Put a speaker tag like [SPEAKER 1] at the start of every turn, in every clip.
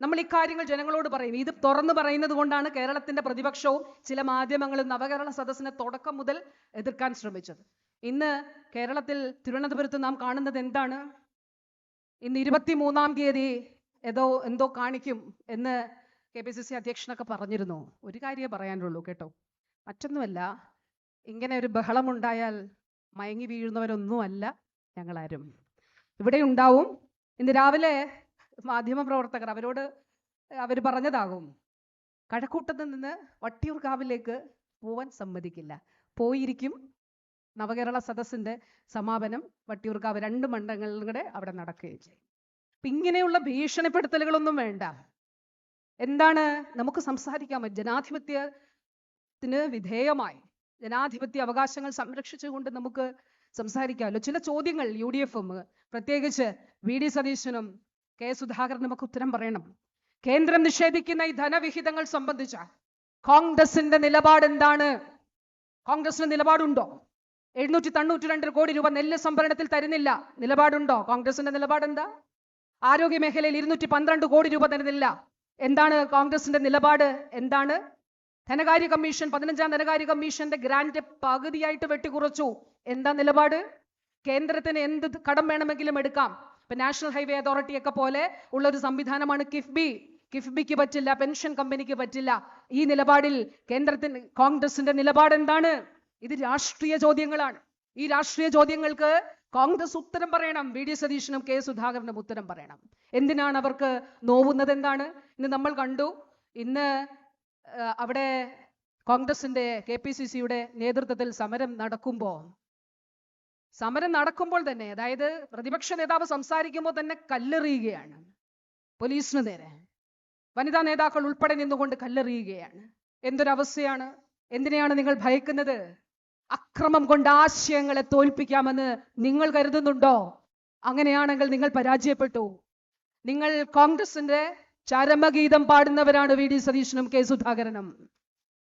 [SPEAKER 1] നമ്മൾ ഇക്കാര്യങ്ങൾ ജനങ്ങളോട് പറയും. ഇത് തുറന്നു പറയുന്നത് കൊണ്ടാണ് കേരളത്തിന്റെ പ്രതിപക്ഷവും ചില മാധ്യമങ്ങളും നവകേരള സദസ്സിനെ തുടക്കം മുതൽ എതിർക്കാൻ ശ്രമിച്ചത്. ഇന്ന് കേരളത്തിൽ തിരുവനന്തപുരത്ത് നാം കാണുന്നത് എന്താണ്? ഇന്ന് ഇരുപത്തി മൂന്നാം തീയതി ഏതോ എന്തോ കാണിക്കും എന്ന് കെ പി സി സി അധ്യക്ഷനൊക്കെ പറഞ്ഞിരുന്നു. ഒരു കാര്യമേ പറയാനുള്ളൂ കേട്ടോ. മറ്റൊന്നുമല്ല ഇങ്ങനെ ഒരു ബഹളമുണ്ടായാൽ മയങ്ങി വീഴുന്നവരൊന്നുമല്ല ഞങ്ങളാരും. ഇവിടെ ഉണ്ടാവും. ഇന്ന് രാവിലെ മാധ്യമപ്രവർത്തകർ അവരോട് അവർ പറഞ്ഞതാകും. കഴക്കൂട്ടത്ത് നിന്ന് വട്ടിയൂർക്കാവിലേക്ക് പോവാൻ സമ്മതിക്കില്ല. പോയിരിക്കും നവകേരള സദസ്സിന്റെ സമാപനം വട്ടിയൂർക്കാവ് രണ്ട് മണ്ഡലങ്ങളുടെ അവിടെ നടക്കുകയും ചെയ്യും. അപ്പൊ ഇങ്ങനെയുള്ള ഭീഷണിപ്പെടുത്തലുകളൊന്നും വേണ്ട. എന്താണ്? നമുക്ക് സംസാരിക്കാമോ ജനാധിപത്യത്തിന് വിധേയമായി. ജനാധിപത്യ അവകാശങ്ങൾ സംരക്ഷിച്ചുകൊണ്ട് നമുക്ക് സംസാരിക്കാമല്ലോ. ചില ചോദ്യങ്ങൾ യു ഡി എഫും പ്രത്യേകിച്ച് വി ഡി സതീശനും കെ സുധാകരൻ നമുക്ക് ഉത്തരം പറയണം. കേന്ദ്രം നിഷേധിക്കുന്ന ഈ ധനവിഹിതങ്ങൾ സംബന്ധിച്ച കോൺഗ്രസിന്റെ നിലപാട് എന്താണ്? കോൺഗ്രസിന് നിലപാടുണ്ടോ? എഴുന്നൂറ്റി തൊണ്ണൂറ്റി രണ്ട് കോടി രൂപ നെല്ല് സംഭരണത്തിൽ തരുന്നില്ല. നിലപാടുണ്ടോ? കോൺഗ്രസിന്റെ നിലപാട് എന്താ ആരോഗ്യ മേഖലയിൽ ഇരുന്നൂറ്റി പന്ത്രണ്ട് കോടി രൂപ തരുന്നില്ല. എന്താണ് കോൺഗ്രസിന്റെ നിലപാട്? എന്താണ്? ധനകാര്യ കമ്മീഷൻ പതിനഞ്ചാം ധനകാര്യ കമ്മീഷന്റെ ഗ്രാന്റ് പകുതിയായിട്ട് വെട്ടിക്കുറച്ചു. എന്താ നിലപാട്? കേന്ദ്രത്തിന് എന്ത് കടം വേണമെങ്കിലും എടുക്കാം. ഇപ്പൊ നാഷണൽ ഹൈവേ അതോറിറ്റി ഒക്കെ പോലെ ഉള്ള ഒരു സംവിധാനമാണ് കിഫ്ബി. കിഫ്ബിക്ക് പറ്റില്ല പെൻഷൻ കമ്പനിക്ക് പറ്റില്ല. ഈ നിലപാടിൽ കേന്ദ്രത്തിന് കോൺഗ്രസിന്റെ നിലപാട് എന്താണ്? ഇത് രാഷ്ട്രീയ ചോദ്യങ്ങളാണ്. ഈ രാഷ്ട്രീയ ചോദ്യങ്ങൾക്ക് കോൺഗ്രസ് ഉത്തരം പറയണം. വി. ഡി. സതീശനും കെ. സുധാകരനും ഉത്തരം പറയണം. എന്തിനാണ് അവർക്ക് നോവുന്നത് എന്താണ്? ഇന്ന് നമ്മൾ കണ്ടു ഇന്ന് അവിടെ കോൺഗ്രസിന്റെ കെ. പി. സി. സിയുടെ നേതൃത്വത്തിൽ സമരം നടക്കുമ്പോൾ സമരം നടക്കുമ്പോൾ തന്നെ അതായത് പ്രതിപക്ഷ നേതാവ് സംസാരിക്കുമ്പോൾ തന്നെ കല്ലെറിയുകയാണ്. പോലീസിന് നേരെ. വനിതാ നേതാക്കൾ ഉൾപ്പെടെ നിന്നുകൊണ്ട് കല്ലെറിയുകയാണ്. എന്തൊരവസ്ഥയാണ്? എന്തിനെയാണ് നിങ്ങൾ ഭയക്കുന്നത്? അക്രമം കൊണ്ട് ആശയങ്ങളെ തോൽപ്പിക്കാമെന്ന് നിങ്ങൾ കരുതുന്നുണ്ടോ? അങ്ങനെയാണെങ്കിൽ നിങ്ങൾ പരാജയപ്പെട്ടു. നിങ്ങൾ കോൺഗ്രസിന്റെ ചരമഗീതം പാടുന്നവരാണ് വി. ഡി. സതീശനും കെ. സുധാകരനും.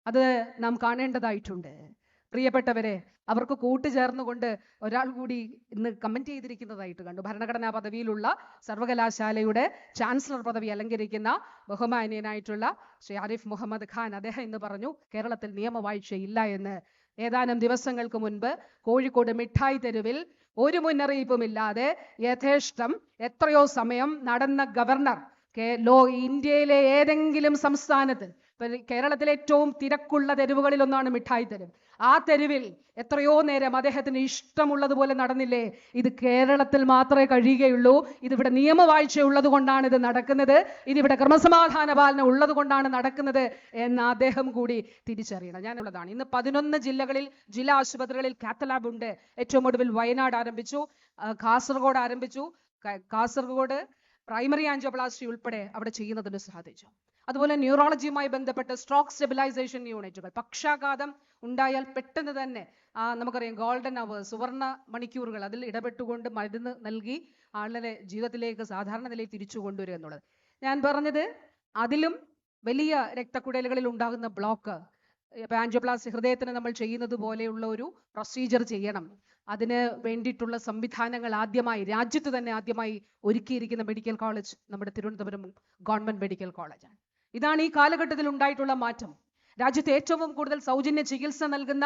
[SPEAKER 1] അത് നാം കാണേണ്ടതായിട്ടുണ്ട്. പ്രിയപ്പെട്ടവരെ അവർക്ക് കൂട്ടുചേർന്നുകൊണ്ട് ഒരാൾ കൂടി ഇന്ന് കമന്റ് ചെയ്തിരിക്കുന്നതായിട്ട് കണ്ടു. ഭരണഘടനാ പദവിയിലുള്ള സർവകലാശാലയുടെ ചാൻസലർ പദവി അലങ്കരിക്കുന്ന ബഹുമാനീയനായിട്ടുള്ള ശ്രീ ആരിഫ് മുഹമ്മദ് ഖാൻ അദ്ദേഹം ഇന്ന് പറഞ്ഞു കേരളത്തിൽ നിയമവാഴ്ച ഇല്ല എന്ന്. ഏതാനും ദിവസങ്ങൾക്ക് മുൻപ് കോഴിക്കോട് മിഠായി തെരുവിൽ ഒരു മുന്നറിയിപ്പുമില്ലാതെ യഥേഷ്ടം എത്രയോ സമയം നടന്ന ഗവർണർ ലോ ഇന്ത്യയിലെ ഏതെങ്കിലും സംസ്ഥാനത്ത് കേരളത്തിലെ ഏറ്റവും തിരക്കുള്ള തെരുവുകളിൽ ഒന്നാണ് മിഠായി തെരുവ്. ആ തെരുവിൽ എത്രയോ നേരം അദ്ദേഹത്തിന് ഇഷ്ടമുള്ളതുപോലെ നടന്നില്ലേ? ഇത് കേരളത്തിൽ മാത്രമേ കഴിയുകയുള്ളൂ. ഇതിവിടെ നിയമവാഴ്ച ഉള്ളത് കൊണ്ടാണ് ഇത് നടക്കുന്നത്. ഇതിവിടെ ക്രമസമാധാന പാലനം ഉള്ളത് കൊണ്ടാണ് നടക്കുന്നത് എന്ന് അദ്ദേഹം കൂടി തിരിച്ചറിയണം. ഞാനുള്ളതാണ്. ഇന്ന് പതിനൊന്ന് ജില്ലകളിൽ ജില്ലാ ആശുപത്രികളിൽ കാത്തലാബ് ഉണ്ട്. ഏറ്റവും ഒടുവിൽ വയനാട് ആരംഭിച്ചു. കാസർഗോഡ് ആരംഭിച്ചു. കാസർഗോഡ് പ്രൈമറി ആൻജിയോപ്ലാസ്റ്റി ഉൾപ്പെടെ അവിടെ ചെയ്യുന്നതിന് സാധിച്ചു അതുപോലെ ന്യൂറോളജിയുമായി ബന്ധപ്പെട്ട് സ്ട്രോക്ക് സ്റ്റെബിലൈസേഷൻ യൂണിറ്റുകൾ. പക്ഷാഘാതം ഉണ്ടായാൽ പെട്ടെന്ന് തന്നെ നമുക്കറിയാം ഗോൾഡൻ അവേഴ്സ് സുവർണ മണിക്കൂറുകൾ അതിൽ ഇടപെട്ടുകൊണ്ട് മരുന്ന് നൽകി ആളുടെ ജീവിതത്തിലേക്ക് സാധാരണ നിലയിൽ തിരിച്ചു കൊണ്ടുവരിക എന്നുള്ളത്. ഞാൻ പറഞ്ഞത് അതിലും വലിയ രക്തക്കുഴലുകളിൽ ഉണ്ടാകുന്ന ബ്ലോക്ക് പാൻജോപ്ലാസ് ഹൃദയത്തിന് നമ്മൾ ചെയ്യുന്നത് പോലെയുള്ള ഒരു പ്രൊസീജിയർ ചെയ്യണം. അതിന് വേണ്ടിയിട്ടുള്ള സംവിധാനങ്ങൾ ആദ്യമായി രാജ്യത്ത് തന്നെ ആദ്യമായി ഒരുക്കിയിരിക്കുന്ന മെഡിക്കൽ കോളേജ് നമ്മുടെ തിരുവനന്തപുരം ഗവൺമെന്റ് മെഡിക്കൽ കോളേജാണ്. ഇതാണ് ഈ കാലഘട്ടത്തിൽ ഉണ്ടായിട്ടുള്ള മാറ്റം. രാജ്യത്ത് ഏറ്റവും കൂടുതൽ സൗജന്യ ചികിത്സ നൽകുന്ന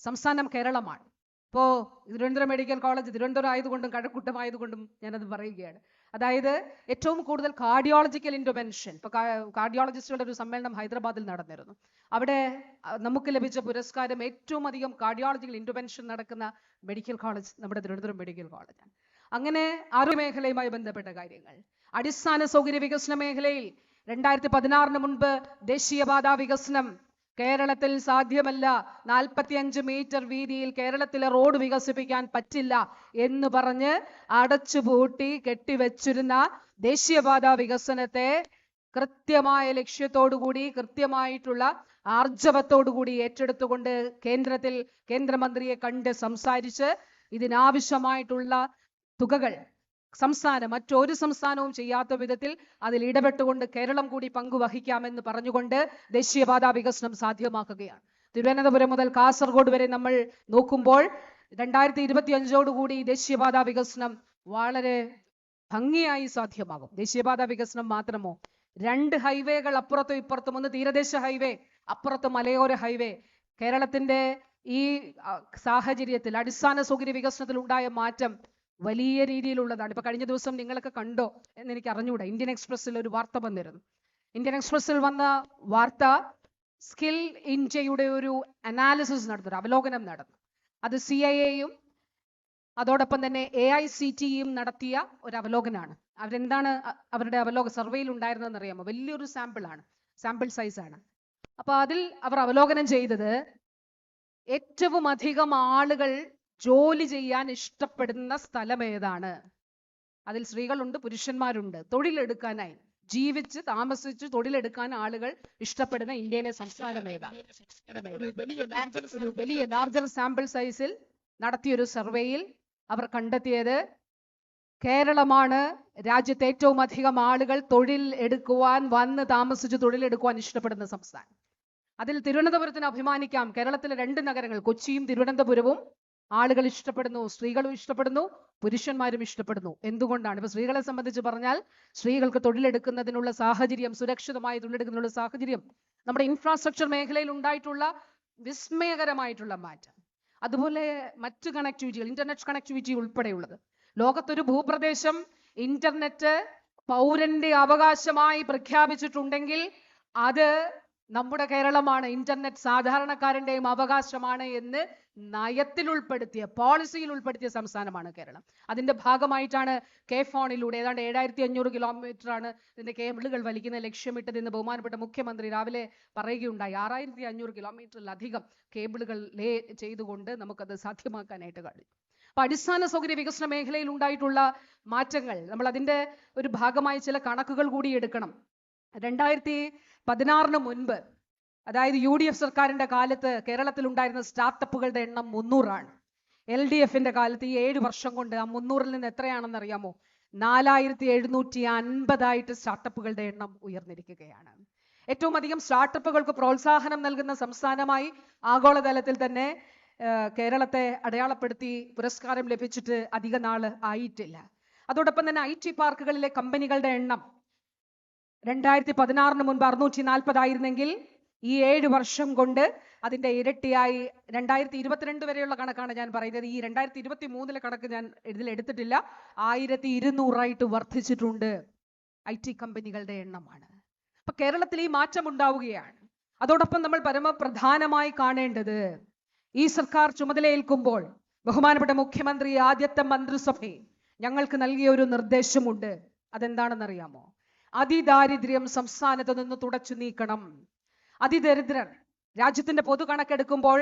[SPEAKER 1] സംസ്ഥാനം കേരളമാണ്. ഇപ്പോൾ തിരുവനന്തപുരം മെഡിക്കൽ കോളേജ് തിരുവനന്തപുരം ആയതുകൊണ്ടും കഴക്കൂട്ടം ആയതുകൊണ്ടും ഞാനത് പറയുകയാണ്. അതായത് ഏറ്റവും കൂടുതൽ കാർഡിയോളജിക്കൽ ഇന്റർവെൻഷൻ ഇപ്പൊ കാർഡിയോളജിസ്റ്റുകളുടെ ഒരു സമ്മേളനം ഹൈദരാബാദിൽ നടന്നിരുന്നു. അവിടെ നമുക്ക് ലഭിച്ച പുരസ്കാരം ഏറ്റവും അധികം കാർഡിയോളജിക്കൽ ഇന്റർവെൻഷൻ നടക്കുന്ന മെഡിക്കൽ കോളേജ് നമ്മുടെ തിരുവനന്തപുരം മെഡിക്കൽ കോളേജാണ്. അങ്ങനെ ആരോഗ്യ മേഖലയുമായി ബന്ധപ്പെട്ട കാര്യങ്ങൾ അടിസ്ഥാന സൗകര്യ വികസന മേഖലയിൽ രണ്ടായിരത്തി പതിനാറിന് മുൻപ് ദേശീയപാത വികസനം. കേരളത്തിൽ സാധ്യമല്ല നാൽപ്പത്തിയഞ്ച് മീറ്റർ വീതിയിൽ കേരളത്തിലെ റോഡ് വികസിപ്പിക്കാൻ പറ്റില്ല എന്ന് പറഞ്ഞ് അടച്ചുപൂട്ടി കെട്ടിവെച്ചിരുന്ന ദേശീയപാത വികസനത്തെ കൃത്യമായ ലക്ഷ്യത്തോടുകൂടി കൃത്യമായിട്ടുള്ള ആർജവത്തോടുകൂടി ഏറ്റെടുത്തുകൊണ്ട് കേന്ദ്രത്തിൽ കേന്ദ്രമന്ത്രിയെ കണ്ട് സംസാരിച്ച് ഇതിനാവശ്യമായിട്ടുള്ള തുകകൾ സംസ്ഥാനം മറ്റൊരു സംസ്ഥാനവും ചെയ്യാത്ത വിധത്തിൽ അതിൽ ഇടപെട്ടുകൊണ്ട് കേരളം കൂടി പങ്കുവഹിക്കാമെന്ന് പറഞ്ഞുകൊണ്ട് ദേശീയപാതാ വികസനം സാധ്യമാക്കുകയാണ്. തിരുവനന്തപുരം മുതൽ കാസർഗോഡ് വരെ നമ്മൾ നോക്കുമ്പോൾ രണ്ടായിരത്തി ഇരുപത്തി അഞ്ചോടുകൂടി ദേശീയപാത വികസനം വളരെ ഭംഗിയായി സാധ്യമാകും. ദേശീയപാതാ വികസനം മാത്രമോ? രണ്ട് ഹൈവേകൾ അപ്പുറത്തും ഇപ്പുറത്തും ഒന്ന് തീരദേശ ഹൈവേ അപ്പുറത്ത് മലയോര ഹൈവേ. കേരളത്തിന്റെ ഈ സാഹചര്യത്തിൽ അടിസ്ഥാന സൗകര്യ വികസനത്തിൽ ഉണ്ടായ മാറ്റം വലിയ രീതിയിലുള്ളതാണ്. ഇപ്പൊ കഴിഞ്ഞ ദിവസം നിങ്ങളൊക്കെ കണ്ടോ എന്ന് എനിക്ക് അറിഞ്ഞുകൂടാ ഇന്ത്യൻ എക്സ്പ്രസ്സിൽ ഒരു വാർത്ത വന്നിരുന്നു. ഇന്ത്യൻ എക്സ്പ്രസ്സിൽ വന്ന വാർത്ത സ്കിൽ ഇന്ത്യയുടെ ഒരു അനാലിസിസ് നടന്നു അവലോകനം നടന്നു. അത് സി ഐ എയും അതോടൊപ്പം തന്നെ എ ഐ സി ടിയും നടത്തിയ ഒരു അവലോകനമാണ് അവരെന്താണ് അവരുടെ അവലോക സർവേയിൽ ഉണ്ടായിരുന്നതെന്ന് അറിയാമോ? വലിയൊരു സാമ്പിൾ ആണ് സാമ്പിൾ സൈസ് ആണ് അപ്പൊ അതിൽ അവർ അവലോകനം ചെയ്തത് ഏറ്റവും അധികം ആളുകൾ ജോലി ചെയ്യാൻ ഇഷ്ടപ്പെടുന്ന സ്ഥലം ഏതാണ്? അതിൽ സ്ത്രീകളുണ്ട് പുരുഷന്മാരുണ്ട്. തൊഴിലെടുക്കാനായി. ജീവിച്ച് താമസിച്ച് തൊഴിലെടുക്കാൻ ആളുകൾ ഇഷ്ടപ്പെടുന്ന ഇന്ത്യയിലെ സംസ്ഥാനം ഏതാണ് വലിയ ലാർജർ സാമ്പിൾ സൈസിൽ നടത്തിയൊരു സർവേയിൽ അവർ കണ്ടെത്തിയത് കേരളമാണ് രാജ്യത്തെ ഏറ്റവും അധികം ആളുകൾ തൊഴിൽ എടുക്കുവാൻ വന്ന് താമസിച്ച് തൊഴിലെടുക്കുവാൻ ഇഷ്ടപ്പെടുന്ന സംസ്ഥാനം. അതിൽ തിരുവനന്തപുരത്തിന് അഭിമാനിക്കാം. കേരളത്തിലെ രണ്ട് നഗരങ്ങൾ കൊച്ചിയും തിരുവനന്തപുരവും ആളുകൾ ഇഷ്ടപ്പെടുന്നു സ്ത്രീകളും ഇഷ്ടപ്പെടുന്നു പുരുഷന്മാരും ഇഷ്ടപ്പെടുന്നു. എന്തുകൊണ്ടാണ്? ഇപ്പൊ സ്ത്രീകളെ സംബന്ധിച്ച് പറഞ്ഞാൽ സ്ത്രീകൾക്ക് തൊഴിലെടുക്കുന്നതിനുള്ള സാഹചര്യം സുരക്ഷിതമായി തൊഴിലെടുക്കുന്നതിനുള്ള സാഹചര്യം നമ്മുടെ ഇൻഫ്രാസ്ട്രക്ചർ മേഖലയിൽ ഉണ്ടായിട്ടുള്ള വിസ്മയകരമായിട്ടുള്ള മാറ്റം. അതുപോലെ മറ്റു കണക്ടിവിറ്റികൾ ഇന്റർനെറ്റ് കണക്ടിവിറ്റി ഉൾപ്പെടെയുള്ളത്. ലോകത്തൊരു ഭൂപ്രദേശം ഇന്റർനെറ്റ് പൗരന്റെ അവകാശമായി പ്രഖ്യാപിച്ചിട്ടുണ്ടെങ്കിൽ അത് നമ്മുടെ കേരളമാണ് ഇന്റർനെറ്റ് സാധാരണക്കാരന്റെയും അവകാശമാണ് എന്ന് നയത്തിൽ ഉൾപ്പെടുത്തിയ പോളിസിയിൽ ഉൾപ്പെടുത്തിയ സംസ്ഥാനമാണ് കേരളം. അതിന്റെ ഭാഗമായിട്ടാണ് കെ ഫോണിലൂടെ ഏതാണ്ട് ഏഴായിരത്തി അഞ്ഞൂറ് കിലോമീറ്റർ ആണ് ഇതിന്റെ കേബിളുകൾ വലിക്കുന്ന ലക്ഷ്യമിട്ടത് എന്ന് ബഹുമാനപ്പെട്ട മുഖ്യമന്ത്രി രാവിലെ പറയുകയുണ്ടായി. ആറായിരത്തി അഞ്ഞൂറ് കിലോമീറ്ററിലധികം കേബിളുകൾ ലേ ചെയ്തുകൊണ്ട് നമുക്കത് സാധ്യമാക്കാനായിട്ട് കഴിയും. അപ്പൊ അടിസ്ഥാന സൗകര്യ വികസന മേഖലയിൽ ഉണ്ടായിട്ടുള്ള മാറ്റങ്ങൾ നമ്മൾ അതിന്റെ ഒരു ഭാഗമായി ചില കണക്കുകൾ കൂടി എടുക്കണം. രണ്ടായിരത്തി പതിനാറിന് മുൻപ് അതായത് യു ഡി എഫ് സർക്കാരിന്റെ കാലത്ത് കേരളത്തിൽ ഉണ്ടായിരുന്ന സ്റ്റാർട്ടപ്പുകളുടെ എണ്ണം മുന്നൂറാണ്. എൽ ഡി എഫിന്റെ കാലത്ത് ഈ ഏഴ് വർഷം കൊണ്ട് ആ മുന്നൂറിൽ നിന്ന് എത്രയാണെന്ന് അറിയാമോ? നാലായിരത്തി എഴുന്നൂറ്റി അൻപതായിട്ട് സ്റ്റാർട്ടപ്പുകളുടെ എണ്ണം ഉയർന്നിരിക്കുകയാണ്. ഏറ്റവും അധികം സ്റ്റാർട്ടപ്പുകൾക്ക് പ്രോത്സാഹനം നൽകുന്ന സംസ്ഥാനമായി ആഗോളതലത്തിൽ തന്നെ കേരളത്തെ അടയാളപ്പെടുത്തി പുരസ്കാരം ലഭിച്ചിട്ട് അധിക നാൾ ആയിട്ടില്ല. അതോടൊപ്പം തന്നെ ഐ ടി പാർക്കുകളിലെ കമ്പനികളുടെ എണ്ണം രണ്ടായിരത്തി പതിനാറിന് മുൻപ് അറുന്നൂറ്റി നാൽപ്പതായിരുന്നെങ്കിൽ ഈ ഏഴ് വർഷം കൊണ്ട് അതിന്റെ ഇരട്ടിയായി രണ്ടായിരത്തി ഇരുപത്തിരണ്ട് വരെയുള്ള കണക്കാണ് ഞാൻ പറയുന്നത്. ഈ രണ്ടായിരത്തി ഇരുപത്തി മൂന്നിലെ കണക്ക് ഞാൻ ഇതിൽ എടുത്തിട്ടില്ല. ആയിരത്തി ഇരുന്നൂറായിട്ട് വർദ്ധിച്ചിട്ടുണ്ട് ഐ ടി കമ്പനികളുടെ എണ്ണമാണ്. അപ്പൊ കേരളത്തിൽ ഈ മാറ്റം ഉണ്ടാവുകയാണ്. അതോടൊപ്പം നമ്മൾ പരമപ്രധാനമായി കാണേണ്ടത് ഈ സർക്കാർ ചുമതലയേൽക്കുമ്പോൾ ബഹുമാനപ്പെട്ട മുഖ്യമന്ത്രി ആദ്യത്തെ മന്ത്രിസഭയിൽ ഞങ്ങൾക്ക് നൽകിയ ഒരു നിർദ്ദേശമുണ്ട്. അതെന്താണെന്നറിയാമോ? അതിദാരിദ്ര്യം സംസ്ഥാനത്ത് നിന്ന് തുടച്ചു നീക്കണം. അതിദരിദ്രർ രാജ്യത്തിന്റെ പൊതു കണക്കെടുക്കുമ്പോൾ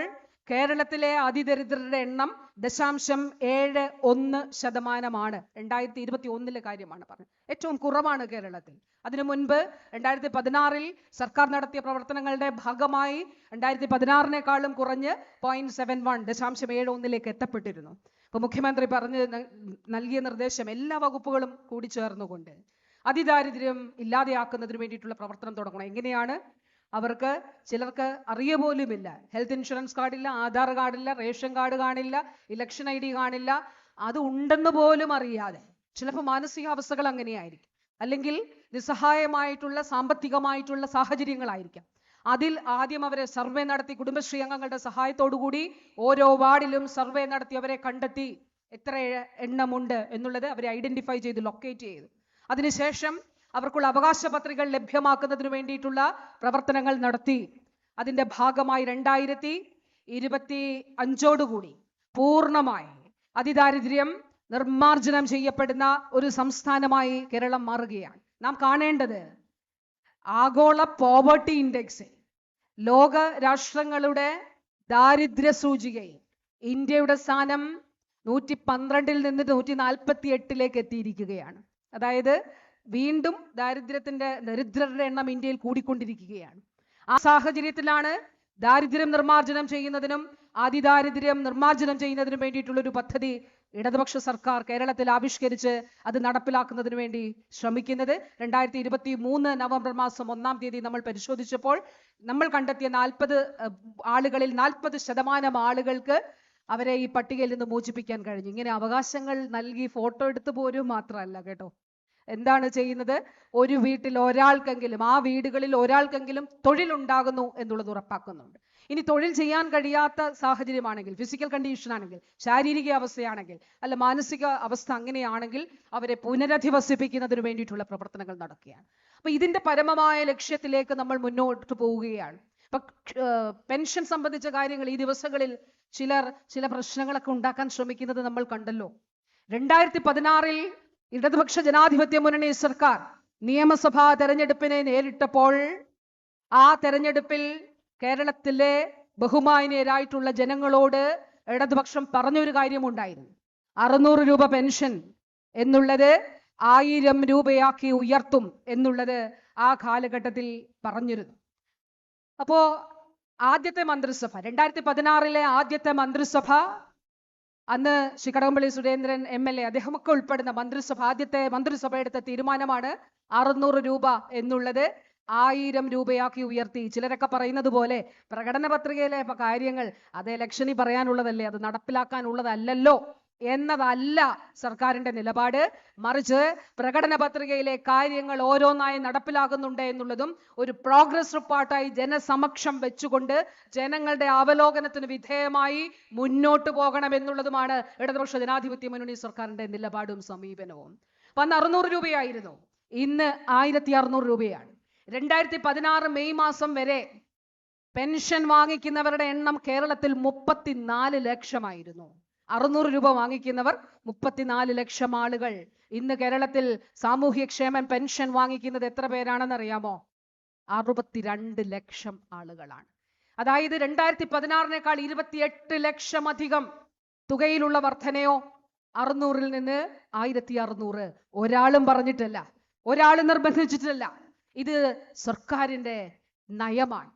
[SPEAKER 1] കേരളത്തിലെ അതിദരിദ്രരുടെ എണ്ണം ദശാംശം ഏഴ് ഒന്ന് ശതമാനമാണ്. രണ്ടായിരത്തി ഇരുപത്തി ഒന്നിലെ കാര്യമാണ് പറഞ്ഞത്. ഏറ്റവും കുറവാണ് കേരളത്തിൽ. അതിനു മുൻപ് രണ്ടായിരത്തി പതിനാറിൽ സർക്കാർ നടത്തിയ പ്രവർത്തനങ്ങളുടെ ഭാഗമായി രണ്ടായിരത്തി പതിനാറിനേക്കാളും കുറഞ്ഞ് പോയിന്റ് സെവൻ വൺ ദശാംശം ഏഴ് ഒന്നിലേക്ക് എത്തപ്പെട്ടിരുന്നു. അപ്പൊ മുഖ്യമന്ത്രി പറഞ്ഞ് നൽകിയ നിർദ്ദേശം എല്ലാ വകുപ്പുകളും കൂടി ചേർന്നുകൊണ്ട് അതിദാരിദ്ര്യം ഇല്ലാതെയാക്കുന്നതിന് വേണ്ടിയിട്ടുള്ള പ്രവർത്തനം തുടങ്ങണം. എങ്ങനെയാണ്? അവർക്ക് ചിലർക്ക് അറിയ പോലുമില്ല. ഹെൽത്ത് ഇൻഷുറൻസ് കാർഡില്ല ആധാർ കാർഡില്ല റേഷൻ കാർഡ് കാണില്ല ഇലക്ഷൻ ഐ ഡി കാണില്ല. അത് ഉണ്ടെന്ന് പോലും അറിയാതെ ചിലപ്പോൾ മാനസികാവസ്ഥകൾ അങ്ങനെയായിരിക്കും. അല്ലെങ്കിൽ നിസ്സഹായമായിട്ടുള്ള സാമ്പത്തികമായിട്ടുള്ള സാഹചര്യങ്ങളായിരിക്കാം. അതിൽ ആദ്യം അവരെ സർവേ നടത്തി കുടുംബശ്രീ അംഗങ്ങളുടെ സഹായത്തോടു കൂടി ഓരോ വാർഡിലും സർവേ നടത്തി അവരെ കണ്ടെത്തി എത്ര എണ്ണമുണ്ട് എന്നുള്ളത് അവരെ ഐഡന്റിഫൈ ചെയ്ത് ലൊക്കേറ്റ് ചെയ്തു. അതിനുശേഷം അവർക്കുള്ള അവകാശ പത്രികൾ ലഭ്യമാക്കുന്നതിന് വേണ്ടിയിട്ടുള്ള പ്രവർത്തനങ്ങൾ നടത്തി. അതിന്റെ ഭാഗമായി രണ്ടായിരത്തി ഇരുപത്തി അഞ്ചോടുകൂടി പൂർണമായി അതിദാരിദ്ര്യം നിർമ്മാർജനം ചെയ്യപ്പെടുന്ന ഒരു സംസ്ഥാനമായി കേരളം മാറുകയാണ്. നാം കാണേണ്ടത് ആഗോള പോവർട്ടി ഇൻഡെക്സിൽ ലോക രാഷ്ട്രങ്ങളുടെ ദാരിദ്ര്യ സൂചികയിൽ ഇന്ത്യയുടെ സ്ഥാനം നൂറ്റി പന്ത്രണ്ടിൽ നിന്ന് നൂറ്റി നാൽപ്പത്തി എട്ടിലേക്ക് എത്തിയിരിക്കുകയാണ്. അതായത് വീണ്ടും ദാരിദ്ര്യത്തിന്റെ ദരിദ്രരുടെ എണ്ണം ഇന്ത്യയിൽ കൂടിക്കൊണ്ടിരിക്കുകയാണ്. ആ സാഹചര്യത്തിലാണ് ദാരിദ്ര്യം നിർമ്മാർജനം ചെയ്യുന്നതിനും അതിദാരിദ്ര്യം നിർമ്മാർജനം ചെയ്യുന്നതിനും വേണ്ടിയിട്ടുള്ള ഒരു പദ്ധതി ഇടതുപക്ഷ സർക്കാർ കേരളത്തിൽ ആവിഷ്കരിച്ച് അത് നടപ്പിലാക്കുന്നതിന് വേണ്ടി ശ്രമിക്കുന്നത്. രണ്ടായിരത്തി ഇരുപത്തി മൂന്ന് നവംബർ മാസം ഒന്നാം തീയതി നമ്മൾ പരിശോധിച്ചപ്പോൾ നമ്മൾ കണ്ടെത്തിയ നാൽപ്പത് ആളുകളിൽ നാൽപ്പത് ശതമാനം ആളുകൾക്ക് അവരെ ഈ പട്ടികയിൽ നിന്ന് മോചിപ്പിക്കാൻ കഴിഞ്ഞു. ഇങ്ങനെ അവകാശങ്ങൾ നൽകി ഫോട്ടോ എടുത്തു പോരും മാത്രമല്ല കേട്ടോ. എന്താണ് ചെയ്യുന്നത്? ഒരു വീട്ടിൽ ഒരാൾക്കെങ്കിലും ആ വീടുകളിൽ ഒരാൾക്കെങ്കിലും തൊഴിലുണ്ടാകുന്നു എന്നുള്ളത് ഉറപ്പാക്കുന്നുണ്ട്. ഇനി തൊഴിൽ ചെയ്യാൻ കഴിയാത്ത സാഹചര്യമാണെങ്കിൽ ഫിസിക്കൽ കണ്ടീഷൻ ആണെങ്കിൽ ശാരീരിക അവസ്ഥയാണെങ്കിൽ അല്ല മാനസിക അവസ്ഥ അങ്ങനെയാണെങ്കിൽ അവരെ പുനരധിവസിപ്പിക്കുന്നതിന് വേണ്ടിയിട്ടുള്ള പ്രവർത്തനങ്ങൾ നടക്കുകയാണ്. അപ്പൊ ഇതിന്റെ പരമമായ ലക്ഷ്യത്തിലേക്ക് നമ്മൾ മുന്നോട്ട് പോവുകയാണ്. ഇപ്പൊ പെൻഷൻ സംബന്ധിച്ച കാര്യങ്ങൾ ഈ ദിവസങ്ങളിൽ ചിലർ ചില പ്രശ്നങ്ങളൊക്കെ ഉണ്ടാക്കാൻ ശ്രമിക്കുന്നത് നമ്മൾ കണ്ടല്ലോ. രണ്ടായിരത്തി പതിനാറിൽ ഇടതുപക്ഷ ജനാധിപത്യ മുന്നണി സർക്കാർ നിയമസഭാ തെരഞ്ഞെടുപ്പിനെ നേരിട്ടപ്പോൾ ആ തെരഞ്ഞെടുപ്പിൽ കേരളത്തിലെ ബഹുമാനീയരായിട്ടുള്ള ജനങ്ങളോട് ഇടതുപക്ഷം പറഞ്ഞൊരു കാര്യമുണ്ടായിരുന്നു. അറുന്നൂറ് രൂപ പെൻഷൻ എന്നുള്ളത് ആയിരം രൂപയാക്കി ഉയർത്തും എന്നുള്ളത് ആ കാലഘട്ടത്തിൽ പറഞ്ഞിരുന്നു. അപ്പോ ആദ്യത്തെ മന്ത്രിസഭ രണ്ടായിരത്തി പതിനാറിലെ ആദ്യത്തെ മന്ത്രിസഭ അന്ന് Sri Surendran M L A അദ്ദേഹമൊക്കെ ഉൾപ്പെടുന്ന മന്ത്രിസഭ ആദ്യത്തെ മന്ത്രിസഭ എടുത്ത തീരുമാനമാണ് അറുന്നൂറ് രൂപ എന്നുള്ളത് ആയിരം രൂപയാക്കി ഉയർത്തി. ചിലരൊക്കെ പറയുന്നത് പോലെ പ്രകടന പത്രികയിലെ കാര്യങ്ങൾ അത് ഇലക്ഷനിൽ പറയാനുള്ളതല്ലേ അത് നടപ്പിലാക്കാനുള്ളതല്ലല്ലോ. എന്നതല്ല സർക്കാരിന്റെ നിലപാട്. മറിച്ച് പ്രകടന പത്രികയിലെ കാര്യങ്ങൾ ഓരോന്നായി നടപ്പിലാകുന്നുണ്ട് എന്നുള്ളതും ഒരു പ്രോഗ്രസ് റിപ്പോർട്ടായി ജനസമക്ഷം വെച്ചുകൊണ്ട് ജനങ്ങളുടെ അവലോകനത്തിന് വിധേയമായി മുന്നോട്ട് പോകണം എന്നുള്ളതുമാണ് ഇടതുപക്ഷ ജനാധിപത്യ മുന്നണി സർക്കാരിന്റെ നിലപാടും സമീപനവും. അപ്പൊ അന്ന് അറുന്നൂറ് രൂപയായിരുന്നു. ഇന്ന് ആയിരത്തി അറുന്നൂറ് രൂപയാണ്. രണ്ടായിരത്തി പതിനാറ് മെയ് മാസം വരെ പെൻഷൻ വാങ്ങിക്കുന്നവരുടെ എണ്ണം കേരളത്തിൽ മുപ്പത്തിനാല് ലക്ഷമായിരുന്നു. അറുന്നൂറ് രൂപ വാങ്ങിക്കുന്നവർ മുപ്പത്തിനാല് ലക്ഷം ആളുകൾ. ഇന്ന് കേരളത്തിൽ സാമൂഹ്യക്ഷേമൻ പെൻഷൻ വാങ്ങിക്കുന്നത് എത്ര പേരാണെന്ന് അറിയാമോ? അറുപത്തിരണ്ട് ലക്ഷം ആളുകളാണ്. അതായത് രണ്ടായിരത്തി പതിനാറിനേക്കാൾ ഇരുപത്തിയെട്ട് ലക്ഷം അധികം തുകയിലുള്ള വർധനയോ? അറുന്നൂറിൽ നിന്ന് ആയിരത്തി അറുന്നൂറ് ഒരാളും പറഞ്ഞിട്ടില്ല. ഒരാളും നിർബന്ധിച്ചിട്ടില്ല. ഇത് സർക്കാരിന്റെ നയമാണ്.